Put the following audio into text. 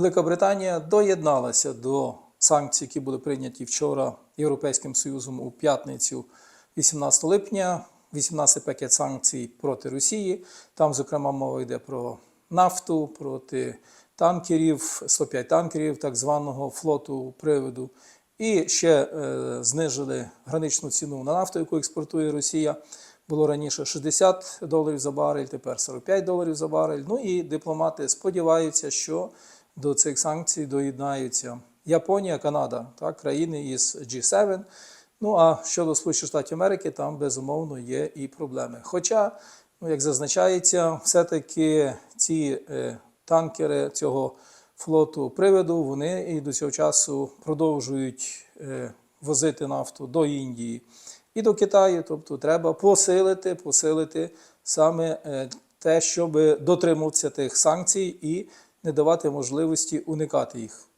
Велика Британія доєдналася до санкцій, які були прийняті вчора Європейським Союзом у п'ятницю 18 липня. 18 пакет санкцій проти Росії. Там, зокрема, мова йде про нафту, проти танкерів, 105 танкерів так званого флоту приводу. І ще е, знижили граничну ціну на нафту, яку експортує Росія. Було раніше 60 доларів за барель, тепер 45 доларів за барель. Ну і дипломати сподіваються, що до цих санкцій доєднаються Японія, Канада, так, країни із G7. Ну а щодо Сполучених Штатів Америки, там безумовно є і проблеми. Хоча, ну, як зазначається, все-таки ці е, танкери цього флоту приводу, вони і до цього часу продовжують е, возити нафту до Індії і до Китаю. Тобто треба посилити, посилити саме е, те, щоб дотримуватися тих санкцій і не давати можливості уникати їх.